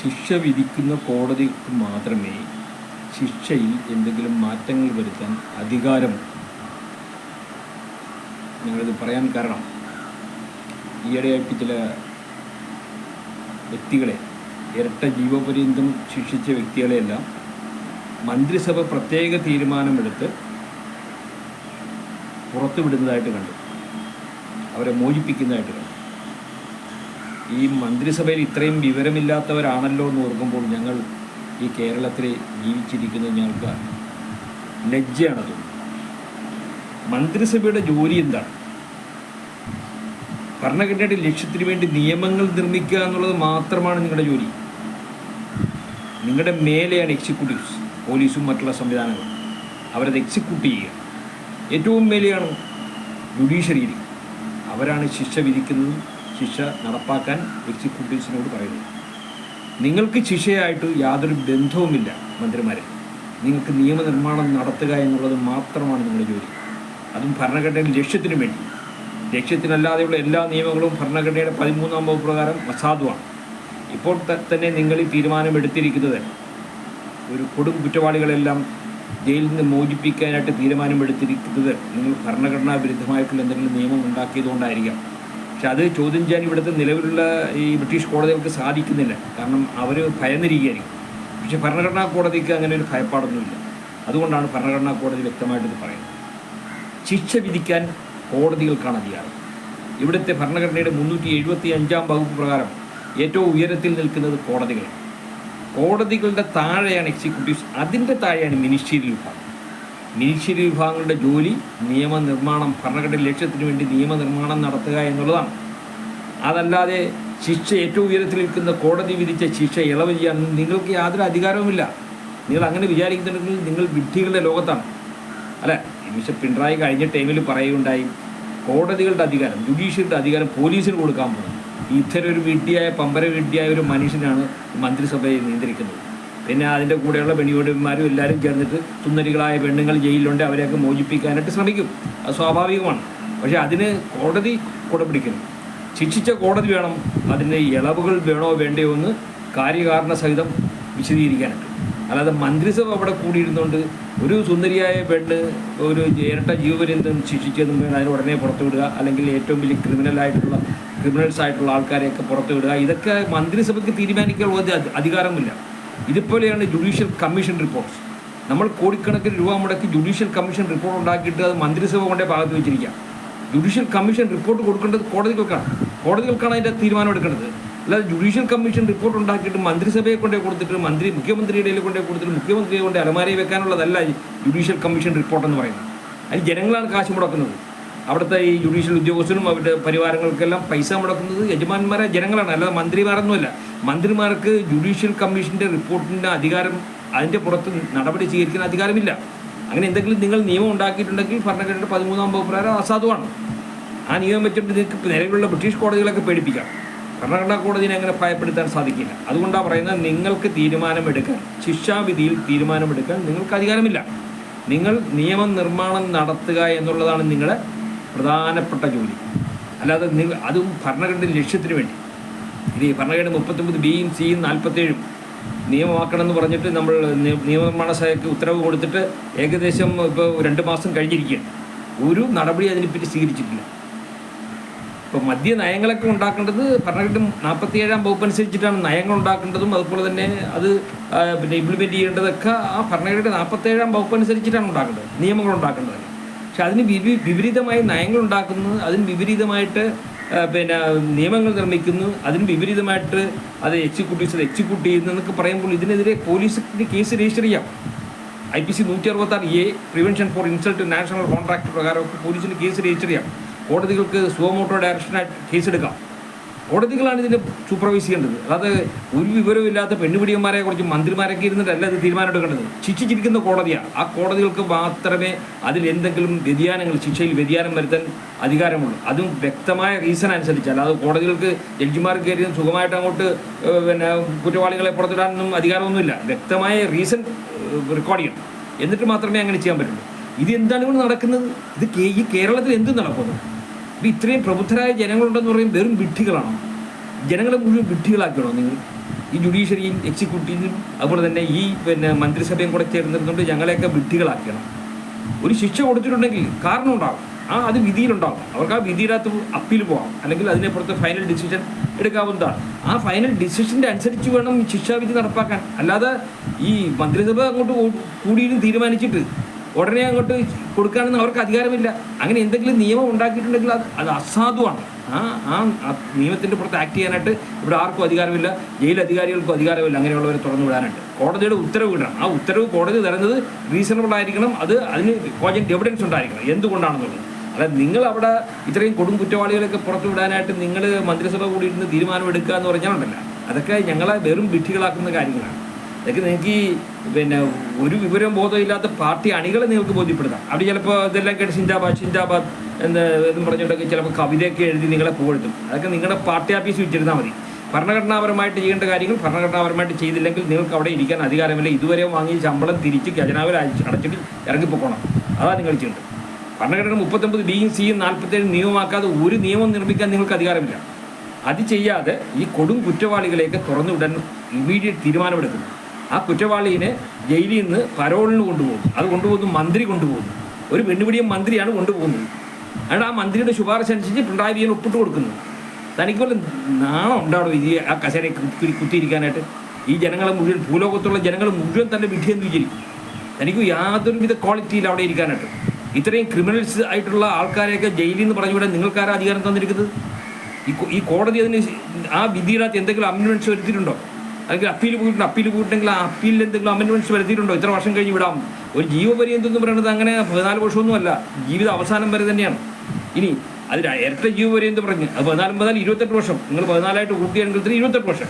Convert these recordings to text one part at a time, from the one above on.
ശിക്ഷ വിധിക്കുന്ന കോടതിക്ക് മാത്രമേ ശിക്ഷയിൽ എന്തെങ്കിലും മാറ്റങ്ങൾ വരുത്താൻ അധികാരം ഞങ്ങളിത് പറയാൻ കാരണം ഈയിടെയായിട്ട് ചില വ്യക്തികളെ ഇരട്ട ജീവപര്യന്തം ശിക്ഷിച്ച വ്യക്തികളെയെല്ലാം മന്ത്രിസഭ പ്രത്യേക തീരുമാനമെടുത്ത് പുറത്തുവിടുന്നതായിട്ട് കണ്ടു. അവരെ മോചിപ്പിക്കുന്നതായിട്ട് കണ്ടു. ഈ മന്ത്രിസഭയിൽ ഇത്രയും വിവരമില്ലാത്തവരാണല്ലോ എന്ന് ഓർക്കുമ്പോൾ ഞങ്ങൾ ഈ കേരളത്തിൽ ജീവിച്ചിരിക്കുന്നത് ഞങ്ങൾക്ക് ലജ്ജയാണത് മന്ത്രിസഭയുടെ ജോലി എന്താണ്? ഭരണഘടനയുടെ ലക്ഷ്യത്തിന് വേണ്ടി നിയമങ്ങൾ നിർമ്മിക്കുക എന്നുള്ളത് മാത്രമാണ് നിങ്ങളുടെ ജോലി. നിങ്ങളുടെ മേലെയാണ് എക്സിക്യൂട്ടീവ്സ് പോലീസും മറ്റുള്ള സംവിധാനങ്ങളും അവരത് എക്സിക്യൂട്ട് ചെയ്യുക. ഏറ്റവും മേലെയാണ് ജുഡീഷ്യറിയിൽ അവരാണ് ശിക്ഷ വിധിക്കുന്നതും. ശിക്ഷ നടപ്പാക്കാൻ എക്സിക്യൂട്ടീവ്സിനോട് പറയുന്നു. നിങ്ങൾക്ക് ശിക്ഷയായിട്ട് യാതൊരു ബന്ധവുമില്ല മന്ത്രിമാരെ. നിങ്ങൾക്ക് നിയമനിർമ്മാണം നടത്തുക എന്നുള്ളത് മാത്രമാണ് നിങ്ങളുടെ ജോലി. അതും ഭരണഘടനയുടെ ലക്ഷ്യത്തിനു വേണ്ടി. ലക്ഷ്യത്തിനല്ലാതെയുള്ള എല്ലാ നിയമങ്ങളും ഭരണഘടനയുടെ പതിമൂന്നാം വകുപ്പ് പ്രകാരം അസാധുവാണ് ഇപ്പോൾ തന്നെ നിങ്ങൾ ഈ തീരുമാനമെടുത്തിരിക്കുന്നത് ഒരു കൊടും കുറ്റവാളികളെല്ലാം ജയിലിൽ നിന്ന് മോചിപ്പിക്കാനായിട്ട് തീരുമാനമെടുത്തിരിക്കുന്നത് നിങ്ങൾ ഭരണഘടനാ വിരുദ്ധമായിട്ടുള്ള എന്തെങ്കിലും നിയമം ഉണ്ടാക്കിയതുകൊണ്ടായിരിക്കാം. പക്ഷെ അത് ചോദ്യം ചെയ്യാൻ ഇവിടുത്തെ നിലവിലുള്ള ഈ ബ്രിട്ടീഷ് കോടതികൾക്ക് സാധിക്കുന്നില്ല. കാരണം അവർ ഭയന്നിരിക്കുകയായിരിക്കും. പക്ഷെ ഭരണഘടനാ കോടതിക്ക് അങ്ങനെ ഒരു ഭയപ്പാടൊന്നുമില്ല. അതുകൊണ്ടാണ് ഭരണഘടനാ കോടതി വ്യക്തമായിട്ട് പറയുന്നത്. ശിക്ഷ വിധിക്കാൻ കോടതികൾക്കാണ് അധികാരം. ഇവിടുത്തെ ഭരണഘടനയുടെ മുന്നൂറ്റി എഴുപത്തി അഞ്ചാം വകുപ്പ് പ്രകാരം ഏറ്റവും ഉയരത്തിൽ നിൽക്കുന്നത് കോടതികളാണ്. കോടതികളുടെ താഴെയാണ് എക്സിക്യൂട്ടീവ്സ് അതിന്റെ താഴെയാണ് മിനിസ്റ്റീരിയൽ വിഭാഗം. മിനിസ്റ്റീരിയൽ വിഭാഗങ്ങളുടെ ജോലി നിയമനിർമ്മാണം ഭരണഘടന ലക്ഷ്യത്തിന് വേണ്ടി നിയമനിർമ്മാണം നടത്തുക എന്നുള്ളതാണ്. അതല്ലാതെ ശിക്ഷ ഏറ്റവും ഉയരത്തിൽ നിൽക്കുന്ന കോടതി വിധിച്ച ശിക്ഷ ഇളവ് ചെയ്യാൻ നിങ്ങൾക്ക് യാതൊരു അധികാരവുമില്ല. നിങ്ങൾ അങ്ങനെ വിചാരിക്കുന്നുണ്ടെങ്കിൽ നിങ്ങൾ വിഡ്ഢികളുടെ ലോകത്താണ്. അല്ല മിസ്റ്റർ പിണറായി കഴിഞ്ഞ ടൈമിൽ പറയുകയുണ്ടായി കോടതികളുടെ അധികാരം ജുഡീഷ്യറിയുടെ അധികാരം പോലീസിന് കൊടുക്കാൻ പോകുന്നു. ഇത്തരം ഒരു വിഡ്ഢിയായ പമ്പര വിഡ്ഢിയായ ഒരു മനുഷ്യനാണ് മന്ത്രിസഭയെ നിയന്ത്രിക്കുന്നത്. പിന്നെ അതിന്റെ കൂടെയുള്ള പെണിയോടന്മാരും എല്ലാവരും ചേർന്നിട്ട് സുന്ദരികളായ പെണ്ണുങ്ങൾ ജയിലിലുണ്ട് അവരെയൊക്കെ മോചിപ്പിക്കാനായിട്ട് ശ്രമിക്കും. അത് സ്വാഭാവികമാണ്. പക്ഷേ അതിന് കോടതി കൂടെ പിടിക്കുന്നു ശിക്ഷിച്ച കോടതി വേണം. അതിന്റെ ഇളവുകൾ വേണോ വേണ്ടയോ എന്ന് കാര്യകാരണ സഹിതം വിശദീകരിക്കാനായിട്ട്. അല്ലാതെ മന്ത്രിസഭ അവിടെ കൂടിയിരുന്നുകൊണ്ട് ഒരു സുന്ദരിയായ പെണ്ണ് ഒരു ഇരട്ട ജീവപര്യന്തം ശിക്ഷിച്ചതും വേണം അതിന് ഉടനെ പുറത്തു വിടുക. അല്ലെങ്കിൽ ഏറ്റവും വലിയ ക്രിമിനലായിട്ടുള്ള ക്രിമിനൽസ് ആയിട്ടുള്ള ആൾക്കാരെയൊക്കെ പുറത്തു വിടുക. ഇതൊക്കെ മന്ത്രിസഭയ്ക്ക് തീരുമാനിക്കാനുള്ള അധി- അധികാരമില്ല. ഇതുപോലെയാണ് ജുഡീഷ്യൽ കമ്മീഷൻ റിപ്പോർട്ട്സ് നമ്മൾ കോടിക്കണക്കിന് രൂപ മുടക്കി ജുഡീഷ്യൽ കമ്മീഷൻ റിപ്പോർട്ട് ഉണ്ടാക്കിയിട്ട് അത് മന്ത്രിസഭ കൊണ്ടേ ഭാഗത്ത് വെച്ചിരിക്കുക ജുഡീഷ്യൽ കമ്മീഷൻ റിപ്പോർട്ട് കൊടുക്കേണ്ടത് കോടതികൾക്കാണ്. കോടതികൾക്കാണ് അതിന്റെ തീരുമാനം എടുക്കേണ്ടത്. അല്ലാതെ ജുഡീഷ്യൽ കമ്മീഷൻ റിപ്പോർട്ട് ഉണ്ടാക്കിയിട്ട് മന്ത്രിസഭയെ കൊണ്ടേ കൊടുത്തിട്ട് മന്ത്രി മുഖ്യമന്ത്രിയുടെ ഇടയിൽ കൊണ്ടേ കൊടുത്തിട്ട് മുഖ്യമന്ത്രിയെ കൊണ്ട് അലമാരയിൽ വെക്കാനുള്ളതല്ല ജുഡീഷ്യൽ കമ്മീഷൻ റിപ്പോർട്ട് എന്ന് പറയുന്നത്. അതിന് ജനങ്ങളാണ് കാശ് മുടക്കുന്നത്. അവിടുത്തെ ഈ ജുഡീഷ്യൽ ഉദ്യോഗസ്ഥനും അവരുടെ പരിവാരങ്ങൾക്കെല്ലാം പൈസ മുടക്കുന്നത് യജമാന്മാരെ ജനങ്ങളാണ്. അല്ലാതെ മന്ത്രിമാരൊന്നുമല്ല. മന്ത്രിമാർക്ക് ജുഡീഷ്യൽ കമ്മീഷന്റെ റിപ്പോർട്ടിന്റെ അധികാരം അതിന്റെ പുറത്ത് നടപടി സ്വീകരിക്കുന്ന അധികാരമില്ല. അങ്ങനെ എന്തെങ്കിലും നിങ്ങൾ നിയമം ഉണ്ടാക്കിയിട്ടുണ്ടെങ്കിൽ ഭരണഘടനയുടെ പതിമൂന്നാം പ്രകാരം അസാധുവാണ്. ആ നിയമം വെച്ചിട്ട് നിങ്ങൾക്ക് നിലവിലുള്ള ബ്രിട്ടീഷ് കോടതികളൊക്കെ പേടിപ്പിക്കാം. ഭരണഘടനാ കോടതിനെ അങ്ങനെ ഭയപ്പെടുത്താൻ സാധിക്കില്ല. അതുകൊണ്ടാണ് പറയുന്നത് നിങ്ങൾക്ക് തീരുമാനമെടുക്കാൻ ശിക്ഷാവിധിയിൽ തീരുമാനമെടുക്കാൻ നിങ്ങൾക്ക് അധികാരമില്ല. നിങ്ങൾ നിയമനിർമ്മാണം നടത്തുക എന്നുള്ളതാണ് നിങ്ങളുടെ പ്രധാനപ്പെട്ട ജോലി. അല്ലാതെ നിങ്ങൾ അതും ഭരണഘടന ലക്ഷ്യത്തിന് വേണ്ടി. ഈ ഭരണഘടന മുപ്പത്തൊമ്പത് ബിയും സിയും നാൽപ്പത്തേഴും നിയമമാക്കണം എന്ന് പറഞ്ഞിട്ട് നമ്മൾ നിയമനിർമ്മാണ സഭയ്ക്ക് ഉത്തരവ് കൊടുത്തിട്ട് ഏകദേശം ഇപ്പോൾ രണ്ട് മാസം കഴിഞ്ഞിരിക്കുകയാണ്. ഒരു നടപടി അതിനെപ്പറ്റി സ്വീകരിച്ചിട്ടില്ല. ഇപ്പോൾ മദ്യ നയങ്ങളൊക്കെ ഉണ്ടാക്കേണ്ടത് ഭരണഘടന നാൽപ്പത്തി ഏഴാം വകുപ്പ് അനുസരിച്ചിട്ടാണ് നയങ്ങൾ ഉണ്ടാക്കേണ്ടതും അതുപോലെ തന്നെ അത് പിന്നെ ഇംപ്ലിമെന്റ് ചെയ്യേണ്ടതൊക്കെ ആ ഭരണഘടന നാൽപ്പത്തി ഏഴാം വകുപ്പ് അനുസരിച്ചിട്ടാണ് ഉണ്ടാക്കേണ്ടത്. നിയമങ്ങൾ ഉണ്ടാക്കേണ്ടത്. പക്ഷെ അതിന് വിപി വിപരീതമായി നയങ്ങൾ ഉണ്ടാക്കുന്നത് അതിന് വിപരീതമായിട്ട് പിന്നെ നിയമങ്ങൾ നിർമ്മിക്കുന്നു. അതിന് വിപരീതമായിട്ട് അത് എക്സിക്യൂട്ടീവ്സ് എക്സിക്യൂട്ട് ചെയ്യുന്നു എന്നൊക്കെ പറയുമ്പോൾ ഇതിനെതിരെ പോലീസിന് കേസ് രജിസ്റ്റർ ചെയ്യാം. ഐ പി സി നൂറ്റി അറുപത്താറ് A prevention for insult national contract പ്രകാരമൊക്കെ പോലീസിന് കേസ് രജിസ്റ്റർ ചെയ്യാം. കോടതികൾക്ക് സുവമോട്ടോ ഡയറക്ഷനായിട്ട് കേസെടുക്കാം. കോടതികളാണ് ഇതിനെ സൂപ്പർവൈസ് ചെയ്യേണ്ടത്. അതായത് ഒരു വിവരമില്ലാത്ത പെണ്ണുപിടിയന്മാരെ കുറിച്ച് മന്ത്രിമാരൊക്കെ ഇരുന്നിട്ടല്ല ഇത് തീരുമാനം എടുക്കേണ്ടത്. ശിക്ഷിച്ചിരിക്കുന്ന കോടതിയാണ്. ആ കോടതികൾക്ക് മാത്രമേ അതിൽ എന്തെങ്കിലും വ്യതിയാനങ്ങൾ ശിക്ഷയിൽ വ്യതിയാനം വരുത്താൻ അധികാരമുള്ളൂ. അതും വ്യക്തമായ റീസൺ അനുസരിച്ച്. അല്ലാതെ കോടതികൾക്ക് ജഡ്ജിമാർ കയറി സുഖമായിട്ട് അങ്ങോട്ട് പിന്നെ കുറ്റവാളികളെ പുറത്തിടാനൊന്നും അധികാരമൊന്നുമില്ല. വ്യക്തമായ റീസൺ റെക്കോർഡ് ചെയ്യണം. എന്നിട്ട് മാത്രമേ അങ്ങനെ ചെയ്യാൻ പറ്റുള്ളൂ. ഇത് എന്താണ് ഇവിടെ നടക്കുന്നത്? ഇത് ഈ കേരളത്തിൽ എന്ത് നടക്കുന്നു. ഇപ്പം ഇത്രയും പ്രബുദ്ധരായ ജനങ്ങളുണ്ടെന്ന് പറയും വെറും വിഡ്ഢികളാണോ. ജനങ്ങളെ മുഴുവൻ വിഡ്ഢികളാക്കണോ നിങ്ങൾ. ഈ ജുഡീഷ്യറിയും എക്സിക്യൂട്ടീവും അതുപോലെ തന്നെ ഈ പിന്നെ മന്ത്രിസഭയും കൂടെ ചേർന്നിരുന്നുകൊണ്ട് ഞങ്ങളെയൊക്കെ വിഡ്ഢികളാക്കണം ഒരു ശിക്ഷ കൊടുത്തിട്ടുണ്ടെങ്കിൽ കാരണം ഉണ്ടാകും ആ അത് വിധിയിലുണ്ടാകും അവർക്ക് ആ വിധിയിനകത്ത് അപ്പീൽ പോകാം അല്ലെങ്കിൽ അതിനെപ്പുറത്ത് ഫൈനൽ ഡിസിഷൻ എടുക്കാവുന്നതാണ്. ആ ഫൈനൽ ഡിസിഷന്റെ അനുസരിച്ച് വേണം ശിക്ഷാവിധി നടപ്പാക്കാൻ. അല്ലാതെ ഈ മന്ത്രിസഭ അങ്ങോട്ട് കൂടിയും തീരുമാനിച്ചിട്ട് ഉടനെ അങ്ങോട്ട് കൊടുക്കാനൊന്നും അവർക്ക് അധികാരമില്ല. അങ്ങനെ എന്തെങ്കിലും നിയമം ഉണ്ടാക്കിയിട്ടുണ്ടെങ്കിൽ അത് അത് അസാധുവാണ്. ആ ആ നിയമത്തിന്റെ പുറത്ത് ആക്ട് ചെയ്യാനായിട്ട് ഇവിടെ ആർക്കും അധികാരമില്ല. ജയിൽ അധികാരികൾക്കും അധികാരമില്ല. അങ്ങനെയുള്ളവരെ തുറന്നു വിടാനായിട്ട്. കോടതിയുടെ ഉത്തരവ് വിടണം ആ ഉത്തരവ് കോടതി തരുന്നത് റീസണബിൾ ആയിരിക്കണം. അത് അതിന് കോജന്റ് എവിഡൻസ് ഉണ്ടായിരിക്കണം. എന്തുകൊണ്ടാണെന്നുള്ളത്. അതായത് നിങ്ങൾ അവിടെ ഇത്രയും കൊടും കുറ്റവാളികളൊക്കെ പുറത്തു വിടാനായിട്ട് നിങ്ങൾ മന്ത്രിസഭ കൂടി ഇരുന്ന് തീരുമാനമെടുക്കുക എന്ന് പറഞ്ഞാൽ ഉണ്ടല്ല. അതൊക്കെ ഞങ്ങളെ വെറും വിഡ്ഢികളാക്കുന്ന കാര്യങ്ങളാണ്. അതൊക്കെ നിങ്ങൾക്ക് ഈ പിന്നെ ഒരു വിവരം ബോധമില്ലാത്ത പാർട്ടി അണികളെ നിങ്ങൾക്ക് ബോധ്യപ്പെടുത്താം. അവിടെ ചിലപ്പോൾ ഇതെല്ലാം കേട്ട് സിന്ദാബാദ് സിന്ദാബാദ് എന്ന് എന്നും പറഞ്ഞിട്ടൊക്കെ ചിലപ്പോൾ കവിതയൊക്കെ എഴുതി നിങ്ങളെ പുകഴ്ത്തും. അതൊക്കെ നിങ്ങളുടെ പാർട്ടി ഓഫീസ് വെച്ചിരുന്നാൽ മതി. ഭരണഘടനാപരമായിട്ട് ചെയ്യേണ്ട കാര്യങ്ങൾ ഭരണഘടനാപരമായിട്ട് ചെയ്തില്ലെങ്കിൽ നിങ്ങൾക്ക് അവിടെ ഇരിക്കാൻ അധികാരമില്ല. ഇതുവരെ വാങ്ങിയ ശമ്പളം തിരിച്ച് ഖജനാവിൽ അടച്ചിട്ട് ഇറങ്ങിപ്പോക്കണം. അതാണ് നിങ്ങൾ ചെയ്യേണ്ടത്. ഭരണഘടന മുപ്പത്തൊമ്പത് ബിയും സിയും നാൽപ്പത്തേഴ് നിയമമാക്കാതെ ഒരു നിയമം നിർമ്മിക്കാൻ നിങ്ങൾക്ക് അധികാരമില്ല. അത് ചെയ്യാതെ ഈ കൊടും കുറ്റവാളികളെയൊക്കെ തുറന്നുവിടാൻ ഇമ്മീഡിയറ്റ് തീരുമാനമെടുക്കുന്നു. ആ കുറ്റവാളിയെ ജയിലിൽ നിന്ന് പരോളിന് കൊണ്ടുപോകും അത് കൊണ്ടുപോകുന്നു മന്ത്രി കൊണ്ടുപോകുന്നു. ഒരു പെണ്ണുപിടിയും മന്ത്രിയാണ് കൊണ്ടുപോകുന്നത്. അതുകൊണ്ട് ആ മന്ത്രിയുടെ ശുപാർശ അനുസരിച്ച് പിണറായി വിജയൻ ഒപ്പിട്ട് കൊടുക്കുന്നു. തനിക്ക് വല്ല നാണം ഉണ്ടാവണം ഈ ആ കസേരയെ കുത്തിയിരിക്കാനായിട്ട്? ഈ ജനങ്ങളെ മുഴുവൻ ഭൂലോകത്തുള്ള ജനങ്ങൾ മുഴുവൻ തന്നെ വിധിയെന്ന് വിചാരിക്കും. തനിക്ക് യാതൊരുവിധ ക്വാളിറ്റിയിൽ അവിടെ ഇരിക്കാനായിട്ട്. ഇത്രയും ക്രിമിനൽസ് ആയിട്ടുള്ള ആൾക്കാരെയൊക്കെ ജയിലിൽ നിന്ന് പറഞ്ഞു വിടാൻ നിങ്ങൾക്കാരാ അധികാരം തന്നിരിക്കുന്നത്? ഈ ഈ കോടതി അതിന് ആ വിധിയിനകത്ത് എന്തെങ്കിലും അമ്യൂണൻസ് വരുത്തിയിട്ടുണ്ടോ? അല്ലെങ്കിൽ അപ്പീൽ പോയിട്ടുണ്ട് അപ്പീൽ പോയിട്ടുണ്ടെങ്കിൽ ആ അപ്പീലിൽ എന്തെങ്കിലും അമെൻമെന്റ്സ് വരുത്തിയിട്ടുണ്ടോ? ഇത്ര വർഷം കഴിഞ്ഞ് വിടാം. ഒരു ജീവപര്യന്തം എന്ന് പറയുന്നത് അങ്ങനെ പതിനാല് വർഷമൊന്നുമല്ല. ജീവിത അവസാനം വരെ തന്നെയാണ്. ഇനി അത് എത്ര ജീവപര്യന്തം പറഞ്ഞ്. അത് പതിനാല് മുതൽ ഇരുപത്തെട്ട് വർഷം. നിങ്ങൾ പതിനാലായിട്ട് കൂട്ടിയാണെങ്കിൽ ഇരുപത്തെട്ട് വർഷം.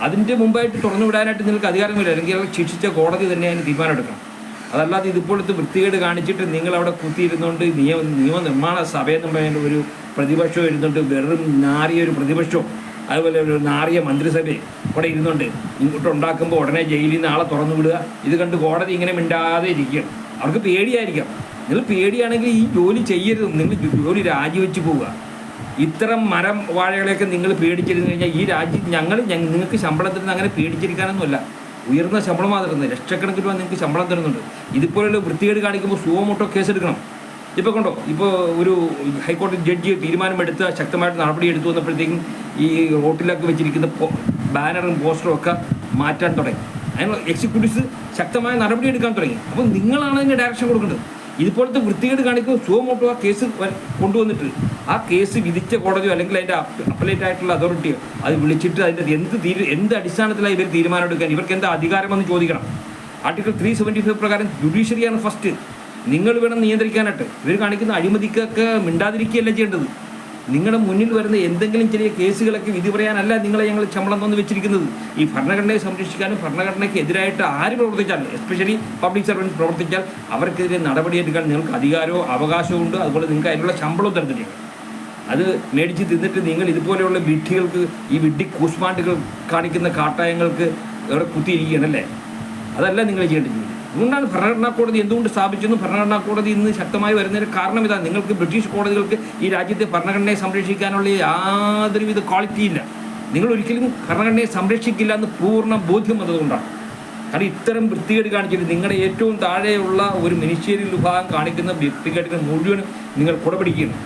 അതിന്റെ മുമ്പായിട്ട് തുറന്നു വിടാനായിട്ട് നിങ്ങൾക്ക് അധികാരമില്ല. അല്ലെങ്കിൽ ശിക്ഷിച്ച കോടതി തന്നെ അതിന് തീരുമാനമെടുക്കണം. അതല്ലാതെ ഇതിപ്പോഴത്ത് വൃത്തികേട് കാണിച്ചിട്ട് നിങ്ങൾ അവിടെ കുത്തിയിരുന്നുകൊണ്ട് നിയമ നിയമനിർമ്മാണ സഭയെന്ന് പറയുന്ന ഒരു പ്രതിപക്ഷം ഇരുന്നുകൊണ്ട് വെറും നാറിയ ഒരു പ്രതിപക്ഷവും അതുപോലെ ഒരു നാറിയ മന്ത്രിസഭയും ഇവിടെ ഇരുന്നുണ്ട്. ഇങ്ങോട്ട് ഉണ്ടാക്കുമ്പോൾ ഉടനെ ജയിലിൽ നിന്ന് ആളെ തുറന്നു വിടുക. ഇത് കണ്ട് കോടതി ഇങ്ങനെ മിണ്ടാതെ ഇരിക്കുകയാണ്. അവർക്ക് പേടിയായിരിക്കാം. നിങ്ങൾ പേടിയാണെങ്കിൽ ഈ ജോലി ചെയ്യരുത്. നിങ്ങൾ ജോലി രാജിവെച്ച് പോവുക. ഇത്തരം മരം വാഴകളെയൊക്കെ നിങ്ങൾ പേടിച്ചിരുന്നു കഴിഞ്ഞാൽ ഈ രാജ്യം ഞങ്ങൾ നിങ്ങൾക്ക് ശമ്പളം തരുന്നത് അങ്ങനെ പേടിച്ചിരിക്കാനൊന്നുമല്ല. ഉയർന്ന ശമ്പളം മാത്രം ലക്ഷക്കണക്കിന് രൂപ നിങ്ങൾക്ക് ശമ്പളം തരുന്നുണ്ട്. ഇതുപോലുള്ള വൃത്തികേട് കാണിക്കുമ്പോൾ സുവമോട്ടോ കേസെടുക്കണം. ഇപ്പോൾ കൊണ്ടോ? ഇപ്പോൾ ഒരു ഹൈക്കോടതി ജഡ്ജി തീരുമാനമെടുത്ത് ശക്തമായിട്ട് നടപടി എടുത്തു വന്നപ്പോഴത്തേക്കും ഈ റോട്ടിലൊക്കെ വെച്ചിരിക്കുന്ന ബാനറും പോസ്റ്ററും ഒക്കെ മാറ്റാൻ തുടങ്ങി. അതിന് എക്സിക്യൂട്ടീവ്സ് ശക്തമായ നടപടി എടുക്കാൻ തുടങ്ങി. അപ്പോൾ നിങ്ങളാണ് അതിന് ഡയറക്ഷൻ കൊടുക്കേണ്ടത്. ഇതുപോലത്തെ വൃത്തികേട് കാണിക്കുന്ന സുഖമോട്ടോ ആ കേസ് കൊണ്ടുവന്നിട്ട് ആ കേസ് വിധിച്ച കോടതിയോ അല്ലെങ്കിൽ അതിന്റെ അപ്പലേറ്റ് ആയിട്ടുള്ള അതോറിറ്റിയോ അത് വിളിച്ചിട്ട് അതിന്റെ എന്ത് എന്ത് അടിസ്ഥാനത്തിലാണ് ഇവർ തീരുമാനം എടുക്കാൻ? ഇവർക്ക് എന്താ അധികാരമെന്ന് ചോദിക്കണം. ആർട്ടിക്കിൾ ത്രീ സെവന്റി ഫൈവ് പ്രകാരം ജുഡീഷ്യറിയാണ് ഫസ്റ്റ് നിങ്ങൾ വേണം നിയന്ത്രിക്കാനായിട്ട്. ഇവർ കാണിക്കുന്ന അഴിമതിക്കൊക്കെ മിണ്ടാതിരിക്കുകയല്ല ചെയ്യേണ്ടത്? നിങ്ങളുടെ മുന്നിൽ വരുന്ന എന്തെങ്കിലും ചെറിയ കേസുകളൊക്കെ വിധി പറയാനല്ല നിങ്ങളെ ഞങ്ങൾ ശമ്പളം തന്നു വെച്ചിരിക്കുന്നത്. ഈ ഭരണഘടനയെ സംരക്ഷിക്കാനും ഭരണഘടനയ്ക്ക് എതിരായിട്ട് ആര് പ്രവർത്തിച്ചാലും എസ്പെഷ്യലി പബ്ലിക് സർവൻസ് പ്രവർത്തിച്ചാൽ അവർക്കെതിരെ നടപടിയെടുക്കാൻ നിങ്ങൾക്ക് അധികാരവും അവകാശവും ഉണ്ട്. അതുപോലെ നിങ്ങൾക്ക് അതിനുള്ള ശമ്പളവും തരത്തില്ല. അത് മേടിച്ച് തിന്നിട്ട് നിങ്ങൾ ഇതുപോലെയുള്ള വിഡ്ഢികൾക്ക് ഈ വിഡ്ഢി കൂസ്മാണ്ടുകൾ കാണിക്കുന്ന കാട്ടായങ്ങൾക്ക് ഇവിടെ കുത്തിയിരിക്കുകയാണല്ലേ അതല്ല നിങ്ങൾ ചെയ്യേണ്ടത്. അതുകൊണ്ടാണ് ഭരണഘടനാ കോടതി എന്തുകൊണ്ട് സ്ഥാപിച്ചെന്നും ഭരണഘടനാ കോടതി ഇന്ന് ശക്തമായി വരുന്നതിന് കാരണം ഇതാണ് നിങ്ങൾക്ക് ബ്രിട്ടീഷ് കോടതികൾക്ക് ഈ രാജ്യത്തെ ഭരണഘടനയെ സംരക്ഷിക്കാനുള്ള യാതൊരുവിധ ക്വാളിറ്റി ഇല്ല. നിങ്ങൾ ഒരിക്കലും ഭരണഘടനയെ സംരക്ഷിക്കില്ല എന്ന് പൂർണ ബോധ്യം വന്നതുകൊണ്ടാണ്. കാരണം ഇത്തരം വൃത്തികേട് കാണിച്ചിട്ട് നിങ്ങളുടെ ഏറ്റവും താഴെയുള്ള ഒരു മിനിസ്റ്റീരിയൽ വിഭാഗം കാണിക്കുന്ന വൃത്തികേടുകൾ മുഴുവൻ നിങ്ങൾ കുടപിടിക്കുകയാണ്.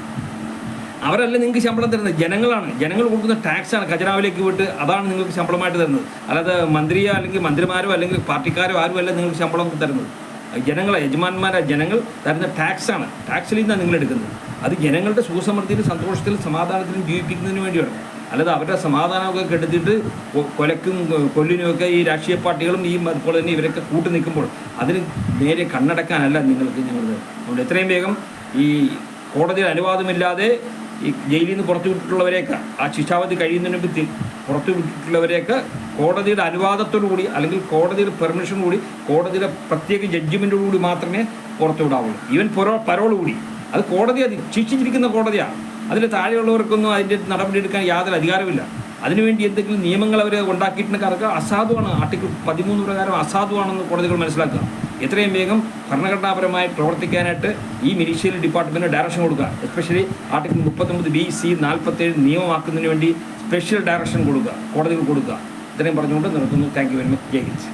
അവരല്ല നിങ്ങൾക്ക് ശമ്പളം തരുന്നത്. ജനങ്ങളാണ്. ജനങ്ങൾ കൊടുക്കുന്ന ടാക്സാണ് ഖജനാവിലേക്ക് വിട്ട് അതാണ് നിങ്ങൾക്ക് ശമ്പളമായിട്ട് തരുന്നത്. അല്ലാതെ മന്ത്രിയോ അല്ലെങ്കിൽ മന്ത്രിമാരോ അല്ലെങ്കിൽ പാർട്ടിക്കാരോ ആരും അല്ല നിങ്ങൾക്ക് ശമ്പളം തരുന്നത്. ജനങ്ങളെ യജമാന്മാരെ ജനങ്ങൾ തരുന്ന ടാക്സാണ് ടാക്സിൽ നിന്നാണ് നിങ്ങൾ എടുക്കുന്നത്. അത് ജനങ്ങളുടെ സുഖസമൃദ്ധിയിലും സന്തോഷത്തിലും സമാധാനത്തിലും ജീവിപ്പിക്കുന്നതിന് വേണ്ടിയാണ്. അല്ലാതെ അവരുടെ സമാധാനമൊക്കെ കെടുത്തിട്ട് കൊലക്കും കൊല്ലിനുമൊക്കെ ഈ രാഷ്ട്രീയ പാർട്ടികളും ഈ അതുപോലെ തന്നെ ഇവരൊക്കെ കൂട്ടു നിൽക്കുമ്പോൾ അതിന് നേരെ കണ്ണടക്കാനല്ല നിങ്ങൾക്ക് ഞങ്ങൾ അതുകൊണ്ട് എത്രയും വേഗം ഈ കോടതിയിൽ അനുവാദമില്ലാതെ ഈ ജയിലിൽ നിന്ന് പുറത്തു വിട്ടിട്ടുള്ളവരെയൊക്കെ ആ ശിക്ഷാവധി കഴിയുന്നതിന് മുമ്പ് പുറത്തു വിട്ടിട്ടുള്ളവരെയൊക്കെ കോടതിയുടെ അനുവാദത്തോടു കൂടി അല്ലെങ്കിൽ കോടതിയുടെ പെർമിഷൻ കൂടി കോടതിയുടെ പ്രത്യേക ജഡ്ജ്മെന്റോടു കൂടി മാത്രമേ പുറത്തു വിടാവുള്ളൂ. ഈവൻ പൊരോ പരോൾ കൂടി. അത് കോടതി അത് ശിക്ഷിച്ചിരിക്കുന്ന കോടതിയാണ്. അതിൽ താഴെയുള്ളവർക്കൊന്നും അതിന്റെ നടപടി എടുക്കാൻ യാതൊരു അധികാരമില്ല അതിനുവേണ്ടി എന്തെങ്കിലും നിയമങ്ങൾ അവർ ഉണ്ടാക്കിയിട്ടുണ്ടെങ്കിൽ അവർക്ക് അസാധുവാണ്. ആർട്ടിക്കിൾ പതിമൂന്ന് പ്രകാരം അസാധുവാണെന്ന് കോടതികൾ മനസ്സിലാക്കുക. എത്രയും വേഗം ഭരണഘടനാപരമായി പ്രവർത്തിക്കാനായിട്ട് ഈ മിനിഷ്യൽ ഡിപ്പാർട്ട്മെന്റ് ഡയറക്ഷൻ കൊടുക്കുക. എസ്പെഷ്യലി ആർട്ടിക്കിൾ മുപ്പത്തൊമ്പത് ബി സി നാൽപ്പത്തേഴ് നിയമമാക്കുന്നതിന് വേണ്ടി സ്പെഷ്യൽ ഡയറക്ഷൻ കൊടുക്കുക. കോടതികൾ കൊടുക്കുക. ഇത്രയും പറഞ്ഞുകൊണ്ട് നിർത്തുന്നു. Thank you very much Jai Hind.